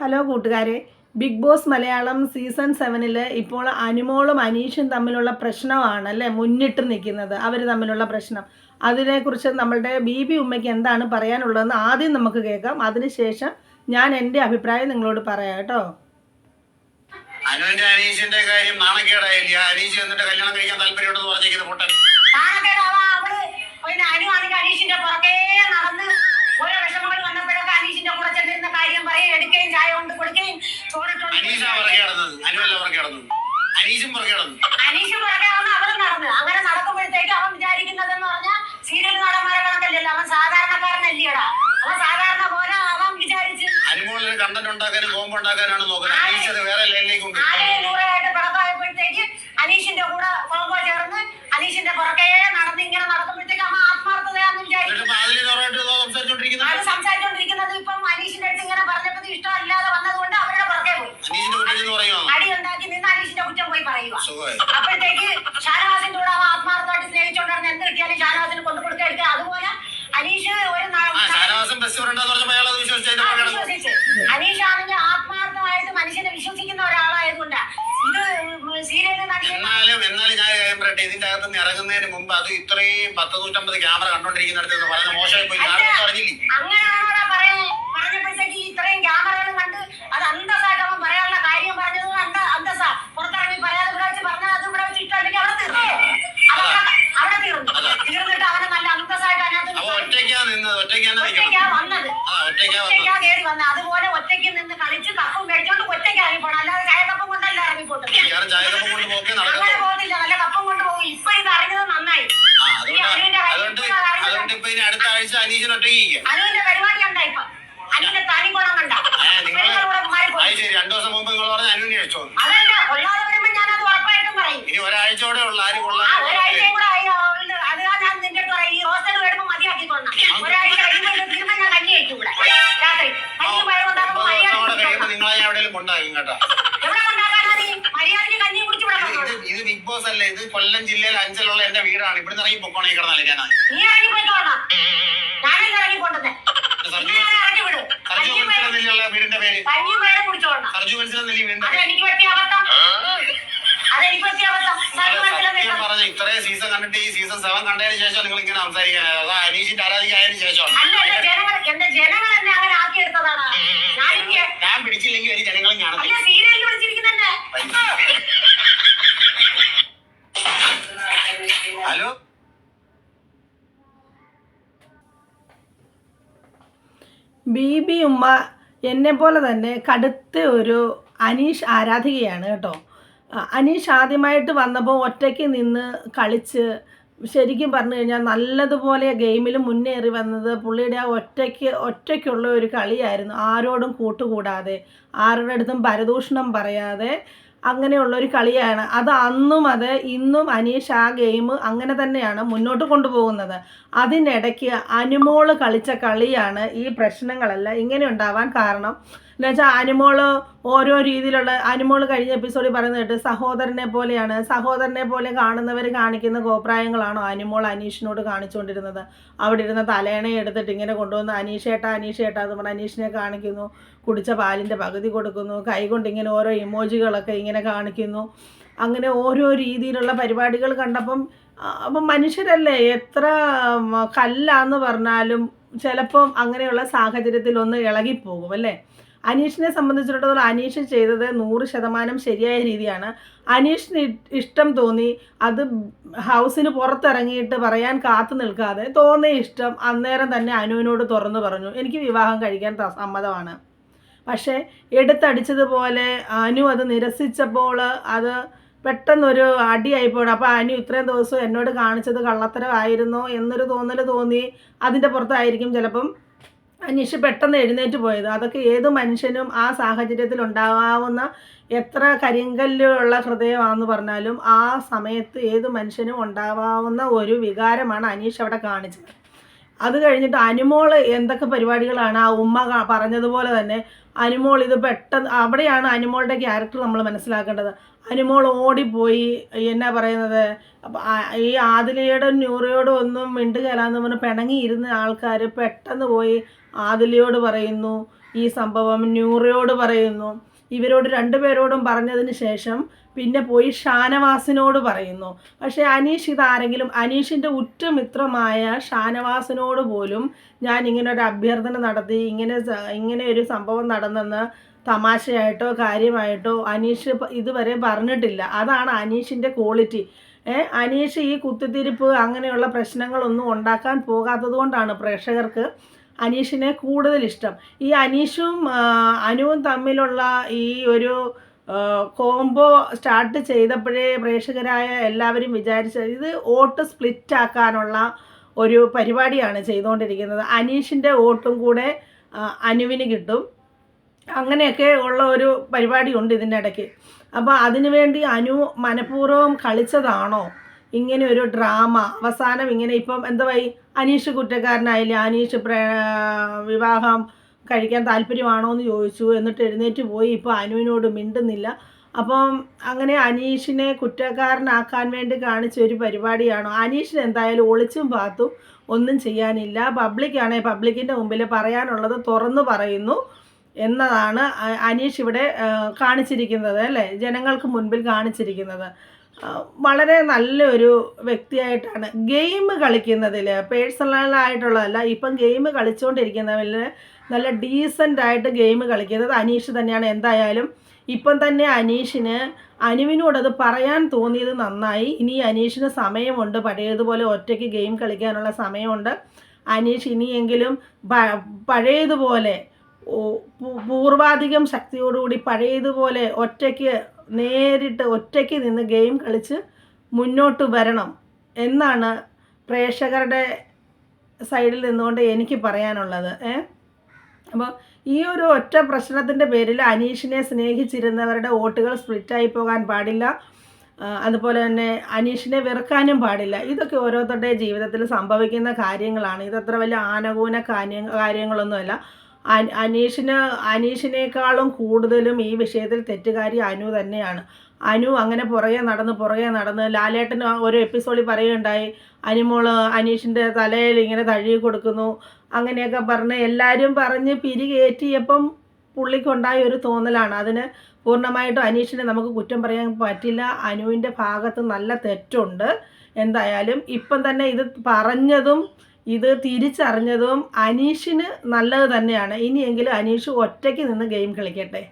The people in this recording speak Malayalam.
ഹലോ കൂട്ടുകാരെ. ബിഗ് ബോസ് മലയാളം സീസൺ സെവനിൽ ഇപ്പോൾ അനുമോളും അനീഷും തമ്മിലുള്ള പ്രശ്നമാണ് അല്ലേ മുന്നിട്ട് നിൽക്കുന്നത്. അവർ തമ്മിലുള്ള പ്രശ്നം. അതിനെക്കുറിച്ച് നമ്മളുടെ ബി ബി ഉമ്മയ്ക്ക് എന്താണ് പറയാനുള്ളതെന്ന് ആദ്യം നമുക്ക് കേൾക്കാം. അതിനുശേഷം ഞാൻ എന്റെ അഭിപ്രായം നിങ്ങളോട് പറയാം കേട്ടോ. അനുവിന്റെ അനീഷിന്റെ കാര്യം നാണക്കേടായില്ല അനീഷ് എന്നിട്ട് കല്യാണം കഴിക്കാൻ താല്പര്യമുണ്ടെന്ന് പൊട്ടൻ. അനീഷിന്റെ പുറകെ നടന്ന് ഓരോ വിഷമങ്ങൾ വന്നപ്പോഴൊക്കെ അനീഷിന്റെ കൂടെ ചെന്നിരുന്ന കാര്യം പറയും എടുക്കുകയും ചായ കൊണ്ട് അനീഷാ പുറകെ കിടന്നത് അനുവല്ല പുറകെ അനീഷും പുറകെ കിടന്നു അനീഷ് പുറകെ വന്ന് അവളും നടന്ന് അങ്ങനെ നടക്കുമ്പോഴത്തേക്ക് അവൻ വിചാരിക്കുന്നതെന്ന് പറഞ്ഞാൽ സീരിയൽ നടന്മാരെ കണക്കല്ലല്ലോ. അവൻ സാധാരണക്കാരനല്ലേടാ. അവൻ സാധാരണ പോലെ അവൻ വിചാരിച്ച് അനുമോളിന് കണ്ടന്റ് ഉണ്ടാക്കാനും കോമ്പ് ഉണ്ടാക്കാനാണ് നോക്കുന്നത്. അനീഷ് അത് വേറെ ലൈനിലേക്ക് ആരെയും നൂറായിട്ട് പിറക്കായപ്പോഴത്തേക്ക് അനീഷിന്റെ കൂടെ കോമ്പോ ചേർന്ന് അനീഷിന്റെ പുറകെ നടന്ന് ഇങ്ങനെ നടക്കുമ്പോഴത്തേക്ക് അമ്മ ആത്മാർത്ഥതയാണെന്ന് വിചാരിച്ചു അതിൽ സംസാരിച്ചോണ്ടിരിക്കുന്നത് അത് സംസാരിച്ചോണ്ടിരിക്കുന്നത് ഇപ്പം അനീഷിന്റെ അടുത്ത് ഇങ്ങനെ പറഞ്ഞപ്പോൾ ഇത് ഇഷ്ടമല്ലാതെ വന്നതുകൊണ്ട് അവരുടെ പുറകെ പോയി അനീഷിന്റെ കുട്ടി എന്ന് പറയുമോ അടി ഉണ്ടാക്കി നിന്ന് അനീഷിന്റെ കുറ്റം പോയി പറയുക സുഖമായി അപ്പോഴത്തേക്ക് ഷാനവാസിന്റെ കൂടെ അവൻ ആത്മാർത്ഥമായിട്ട് സ്നേഹിച്ചോണ്ടിരുന്ന എന്ത് കിട്ടിയാലും ഷാനവാസിന് കൊണ്ടു കൊടുക്കുക എടുക്കുക അതുപോലെ അനീഷ് ഒരു ന- ആ ഷാനവാസം ബെസ്റ്റ് ഫ്രണ്ട് എന്ന് പറഞ്ഞപ്പോൾ അയാൾ അത് വിശ്വസിച്ചായിട്ട് ആ, പുറകെ കിടന്നു വിശ്വസിച്ച് അനീഷ് ആണെങ്കിൽ ആത്മാർത്ഥമായിട്ട് മനുഷ്യനെ വിശ്വസിക്കുന്ന ഒരാളായതുകൊണ്ട് ഇത് സീരിയൽ നടിക്കുന്ന എന്നാലും എന്നാലും ഞാൻ കാര്യം പറയട്ടെ ഇതിന്റെ അകത്ത് നിന്ന് ഇറങ്ങുന്നതിന് മുമ്പ് അത് ഇത്രയും പത്ത് നൂറ്റമ്പത് ക്യാമറ കണ്ടോണ്ടിരിക്കുന്നിടത്ത് അടുത്ത് പറഞ്ഞ മോശമായി പോയി. ഞാനൊന്നും അറിഞ്ഞില്ലേ? അങ്ങനെയാണോടാ പറയാ? പറഞ്ഞപ്പോഴത്തേക്ക് ഇത്രയും ക്യാമറകൾ കണ്ട് അത് അന്തസ്സായിട്ട് അവൻ പറയാനുള്ള കാര്യം പറഞ്ഞത് അന്ത അന്തസ്സാ. പുറത്തിറങ്ങി പറയാതെ ഇവിടെ വെച്ച് പറഞ്ഞാൽ അത് ഇവിടെ വെച്ച് ഇഷ്ടമല്ലെങ്കിൽ അവിടെ തീർന്നു? അവിടെ തീർന്നു. തീർന്നിട്ട് അവനെ നല്ല അന്തസ്സായിട്ട് അതിനകത്ത് അപ്പൊ ഒറ്റയ്ക്കാ നിന്നത് ഒറ്റയ്ക്കാണ് നിൽക്കണം. ഒറ്റയ്ക്കാ വന്നത്. ഒറ്റയ്ക്കാ വന്നത്. ഒറ്റയ്ക്കാ കയറി വന്നത്. അതുപോലെ ഒറ്റയ്ക്ക് നിന്ന് കളിച്ച് കപ്പും കഴിച്ചോണ്ട് ഒറ്റയ്ക്ക് ഇറങ്ങിപ്പോണം. അല്ലാതെ ചായക്കപ്പം കൊണ്ടല്ല ഇറങ്ങിപ്പോട്ടെ കൊണ്ട് പോക്കേ അനുവിന്റെ പരിപാടി ഉണ്ടാ ഇപ്പൊ. അനുവിന്റെ തനി ഗുണം കണ്ട. രണ്ടു ദിവസം മുമ്പ് നിങ്ങൾ പറഞ്ഞ അനുവിനെ അയച്ചോ അതല്ല കൊള്ളാതെ വരുമ്പോ അത് ഉറപ്പായിട്ടും പറയും. ഇനി ഒരാഴ്ചയോടെ ഉള്ള ആര് ആ കൊള്ളാൻ ഒരാഴ്ചയും കൂടെ അത് ഞാൻ നിന്റെ അടുത്ത് പറയാം. ഈ ഹോസ്റ്റൽ വരുമ്പോ ഒരാഴ്ച കഴിയുമ്പോൾ ഇത് തീർന്ന ഞാൻ കഞ്ഞി കഴിക്കും ഇവിടെ. രാത്രി. കഞ്ഞി കഴിയുമ്പോ മര്യാദ നിങ്ങളെ ഞാൻ എവിടെയെങ്കിലും കൊണ്ടാക്കും കേട്ടോ. എവിടെ ഉണ്ടാക്കാനാ നീ? മര്യാദയ്ക്ക് കഞ്ഞി കുടിച്ചു ഇത് ബിഗ് ബോസ് അല്ലേ? ഇത് കൊല്ലം ജില്ലയിൽ അഞ്ചലുള്ള എന്റെ വീടാണ്. ഇവിടുന്ന് ഇറങ്ങി പൊക്കോണേ കിടന്ന് കളിക്കാനാണ് നീ ഇറങ്ങി പോയിക്കോളണം ഞാനല്ല ഇറങ്ങി ഞാൻ ഇറങ്ങി വിടും? വീടിന്റെ പേര്. കഞ്ഞിയും പയറും കുടിച്ചോളണം സർജു മനസ്സിലെന്നില്ല വീടിന്റെ അത് പേര്. എനിക്ക് പറ്റിയ അബദ്ധം. അതെനിക്ക് പറ്റിയ അബദ്ധം. സത്യം പറഞ്ഞ ഇത്രയും സീസൺ കണ്ടിട്ട് ഈ സീസൺ സെവൻ കണ്ടതിന് ശേഷം നിങ്ങൾ ഇങ്ങനെ സംസാരിക്കാൻ അതാ അനീഷിന്റെ ആരാധികയായതിനു ശേഷം അല്ല എന്റെ ബി ബി ഉമ്മ എന്നെ പോലെ തന്നെ കടുത്ത ഒരു അനീഷ് ആരാധികയാണ് കേട്ടോ. അനീഷ് ആദ്യമായിട്ട് വന്നപ്പോൾ ഒറ്റയ്ക്ക് നിന്ന് കളിച്ച് ശരിക്കും പറഞ്ഞു കഴിഞ്ഞാൽ നല്ലതുപോലെ ഗെയിമിൽ മുന്നേറി വന്നത് പുള്ളിയുടെ ആ ഒറ്റയ്ക്ക് ഒറ്റയ്ക്കുള്ള ഒരു കളിയായിരുന്നു. ആരോടും കൂട്ടുകൂടാതെ ആരുടെ അടുത്തും പരദൂഷണം പറയാതെ അങ്ങനെയുള്ള ഒരു കളിയാണ്. അത് അന്നും അത് ഇന്നും അനീഷ് ആ ഗെയിം അങ്ങനെ തന്നെയാണ് മുന്നോട്ട് കൊണ്ടുപോകുന്നത്. അതിനിടയ്ക്ക് അനുമോൾ കളിച്ച കളിയാണ് ഈ പ്രശ്നങ്ങളെല്ലാം ഇങ്ങനെ ഉണ്ടാവാൻ കാരണം. എന്നുവെച്ചാൽ അനുമോൾ ഓരോ രീതിയിലുള്ള അനുമോൾ കഴിഞ്ഞ എപ്പിസോഡിൽ പറയുന്നത് കേട്ട് സഹോദരനെ പോലെയാണ്. സഹോദരനെ പോലെ കാണുന്നവർ കാണിക്കുന്ന കോപ്രായങ്ങളാണോ അനുമോൾ അനീഷിനോട് കാണിച്ചുകൊണ്ടിരുന്നത്? അവിടെ ഇരുന്ന തലേണയെ എടുത്തിട്ട് ഇങ്ങനെ കൊണ്ടുവന്ന് അനീഷേട്ട അനീഷേട്ട എന്ന് പറഞ്ഞ് അനീഷിനെ കാണിക്കുന്നു. കുടിച്ച പാലിന്റെ പകുതി കൊടുക്കുന്നു. കൈകൊണ്ട് ഇങ്ങനെ ഓരോ ഇമോജികളൊക്കെ ഇങ്ങനെ കാണിക്കുന്നു. അങ്ങനെ ഓരോ രീതിയിലുള്ള പരിപാടികൾ കണ്ടപ്പം അപ്പം മനുഷ്യരല്ലേ എത്ര കല്ലാന്ന് പറഞ്ഞാലും ചിലപ്പം അങ്ങനെയുള്ള സാഹചര്യത്തിൽ ഒന്ന് ഇളകിപ്പോകും അല്ലേ? അനീഷിനെ സംബന്ധിച്ചിടത്തോളം അനീഷ് ചെയ്തത് നൂറ് ശതമാനം ശരിയായ രീതിയാണ്. അനീഷിന് ഇഷ്ടം തോന്നി. അത് ഹൗസിന് പുറത്തിറങ്ങിയിട്ട് പറയാൻ കാത്തു നിൽക്കാതെ തോന്നിയ ഇഷ്ടം അന്നേരം തന്നെ അനുവിനോട് തുറന്നു പറഞ്ഞു. എനിക്ക് വിവാഹം കഴിക്കാൻ സമ്മതമാണ്. പക്ഷേ എടുത്തടിച്ചതുപോലെ അനു അത് നിരസിച്ചപ്പോൾ അത് പെട്ടെന്നൊരു അടിയായിപ്പോണം അപ്പോൾ അനു ഇത്രയും ദിവസം എന്നോട് കാണിച്ചത് കള്ളത്തരമായിരുന്നോ എന്നൊരു തോന്നൽ തോന്നി. അതിന്റെ പുറത്തായിരിക്കും ചിലപ്പം അനീഷ് പെട്ടെന്ന് എഴുന്നേറ്റ് പോയത്. അതൊക്കെ ഏത് മനുഷ്യനും ആ സാഹചര്യത്തിൽ ഉണ്ടാകാവുന്ന എത്ര കരിങ്കല്ലുള്ള ഹൃദയമാണെന്ന് പറഞ്ഞാലും ആ സമയത്ത് ഏത് മനുഷ്യനും ഉണ്ടാവാവുന്ന ഒരു വികാരമാണ് അനീഷ് അവിടെ കാണിച്ചത്. അത് കഴിഞ്ഞിട്ട് അനുമോൾ എന്തൊക്കെ പരിപാടികളാണ് ആ ഉമ്മ പറഞ്ഞതുപോലെ തന്നെ അനുമോൾ ഇത് പെട്ടെന്ന് അവിടെയാണ് അനുമോളുടെ ക്യാരക്ടർ നമ്മൾ മനസ്സിലാക്കേണ്ടത്. അനുമോൾ ഓടിപ്പോയി. എന്നാ പറയുന്നത്? ഈ ആദിലയോടും ന്യൂറയോടും ഒന്നും മിണ്ടുകയലാന്ന് പറഞ്ഞ് പിണങ്ങിയിരുന്ന ആൾക്കാർ പെട്ടെന്ന് പോയി ആദിലയോട് പറയുന്നു. ഈ സംഭവം ന്യൂറയോട് പറയുന്നു. ഇവരോട് രണ്ടുപേരോടും പറഞ്ഞതിന് ശേഷം പിന്നെ പോയി ഷാനവാസിനോട് പറയുന്നു. പക്ഷേ അനീഷ് ഇതാരെങ്കിലും അനീഷിന്റെ ഉറ്റമിത്രമായ ഷാനവാസിനോട് പോലും ഞാൻ ഇങ്ങനെ ഒരു അഭ്യർത്ഥന നടത്തി ഇങ്ങനെ ഇങ്ങനെ ഒരു സംഭവം നടന്നെന്ന് തമാശയായിട്ടോ കാര്യമായിട്ടോ അനീഷ് ഇതുവരെ പറഞ്ഞിട്ടില്ല. അതാണ് അനീഷിന്റെ ക്വാളിറ്റി. അനീഷ് ഈ കുത്തിത്തിരിപ്പ് അങ്ങനെയുള്ള പ്രശ്നങ്ങളൊന്നും ഉണ്ടാക്കാൻ പോകാത്തത് കൊണ്ടാണ് പ്രേക്ഷകർക്ക് അനീഷിനെ കൂടുതൽ ഇഷ്ടം. ഈ അനീഷും അനുവും തമ്മിലുള്ള ഈ ഒരു കോംബോ സ്റ്റാർട്ട് ചെയ്തപ്പോഴേ പ്രേക്ഷകരായ എല്ലാവരും വിചാരിച്ചത് ഇത് വോട്ട് സ്പ്ലിറ്റ് ആക്കാനുള്ള ഒരു പരിപാടിയാണ് ചെയ്തുകൊണ്ടിരിക്കുന്നത് അനീഷിന്റെ വോട്ടും കൂടെ അനുവിന് കിട്ടും. അങ്ങനെയൊക്കെ ഉള്ള ഒരു പരിപാടിയുണ്ട് ഇതിന്റെ ഇടയ്ക്ക്. അപ്പോൾ അതിനുവേണ്ടി അനു മനഃപൂർവം കളിച്ചതാണോ? ഇങ്ങനെ ഒരു ഡ്രാമ. അവസാനം ഇങ്ങനെ ഇപ്പം എന്തായി അനീഷ് കുറ്റക്കാരനായില്ലേ? അനീഷ് പ്രേ വിവാഹം കഴിക്കാൻ താല്പര്യമാണോ എന്ന് ചോദിച്ചു. എന്നിട്ട് എഴുന്നേറ്റ് പോയി. ഇപ്പോൾ അനുവിനോട് മിണ്ടുന്നില്ല. അപ്പം അങ്ങനെ അനീഷിനെ കുറ്റക്കാരനാക്കാൻ വേണ്ടി കാണിച്ച ഒരു പരിപാടിയാണോ? അനീഷിന് എന്തായാലും ഒളിച്ചും പാത്തും ഒന്നും ചെയ്യാനില്ല. പബ്ലിക്കാണെ പബ്ലിക്കിന്റെ മുമ്പിൽ പറയാനുള്ളത് തുറന്നു പറയുന്നു. എന്നതാണ് അനീഷ് ഇവിടെ കാണിച്ചിരിക്കുന്നത് അല്ലേ? ജനങ്ങൾക്ക് മുൻപിൽ കാണിച്ചിരിക്കുന്നത്. വളരെ നല്ലൊരു വ്യക്തിയായിട്ടാണ്. ഗെയിം കളിക്കുന്നതിൽ പേഴ്സണലായിട്ടുള്ളതല്ല ഇപ്പം ഗെയിം കളിച്ചുകൊണ്ടിരിക്കുന്നതിൽ നല്ല ഡീസന്റ് ആയിട്ട് ഗെയിം കളിക്കുന്നത് അനീഷ് തന്നെയാണ്. എന്തായാലും ഇപ്പം തന്നെ അനീഷിന് അത് പറയാൻ തോന്നിയത് നന്നായി. ഇനി അനീഷിന് സമയമുണ്ട്. പഴയതുപോലെ ഒറ്റയ്ക്ക് ഗെയിം കളിക്കാനുള്ള സമയമുണ്ട്. അനീഷ് ഇനിയെങ്കിലും പഴയതുപോലെ പൂർവാധികം ശക്തിയോടുകൂടി പഴയതുപോലെ ഒറ്റയ്ക്ക് നേരിട്ട് ഒറ്റയ്ക്ക് നിന്ന് ഗെയിം കളിച്ച് മുന്നോട്ട് വരണം എന്നാണ് പ്രേക്ഷകരുടെ സൈഡിൽ നിന്നുകൊണ്ട് എനിക്ക് പറയാനുള്ളത് ഏ? അപ്പോൾ ഈ ഒരു ഒറ്റ പ്രശ്നത്തിന്റെ പേരിൽ അനീഷിനെ സ്നേഹിച്ചിരുന്നവരുടെ വോട്ടുകൾ സ്പ്ലിറ്റായി പോകാൻ പാടില്ല അതുപോലെ തന്നെ അനീഷിനെ വെറുക്കാനും പാടില്ല. ഇതൊക്കെ ഓരോരുത്തരുടെ ജീവിതത്തിൽ സംഭവിക്കുന്ന കാര്യങ്ങളാണ്. ഇതത്ര വലിയ ആനകൂന കാര്യ കാര്യങ്ങളൊന്നുമല്ല. അനീഷിന് അനീഷിനേക്കാളും കൂടുതലും ഈ വിഷയത്തിൽ തെറ്റുകാരി അനു തന്നെയാണ്. അനു അങ്ങനെ പുറകെ നടന്ന് പുറകെ നടന്ന് ലാലേട്ടൻ ഒരു എപ്പിസോഡിൽ പറയുകയുണ്ടായി അനുമോൾ അനീഷിന്റെ തലയിൽ ഇങ്ങനെ തഴുകി കൊടുക്കുന്നു അങ്ങനെയൊക്കെ പറഞ്ഞ് എല്ലാവരും പറഞ്ഞ് പിരികേറ്റിയപ്പം പുള്ളിക്കുണ്ടായ ഒരു തോന്നലാണ്. അതിന് പൂർണമായിട്ടും അനീഷിനെ നമുക്ക് കുറ്റം പറയാൻ പറ്റില്ല. അനുവിന്റെ ഭാഗത്ത് നല്ല തെറ്റുണ്ട്. എന്തായാലും ഇപ്പം തന്നെ ഇത് പറഞ്ഞതും ഇത് തിരിച്ചറിഞ്ഞതും അനീഷിന് നല്ലത് തന്നെയാണ്. ഇനിയെങ്കിലും അനീഷ് ഒറ്റയ്ക്ക് നിന്ന് ഗെയിം കളിക്കട്ടെ.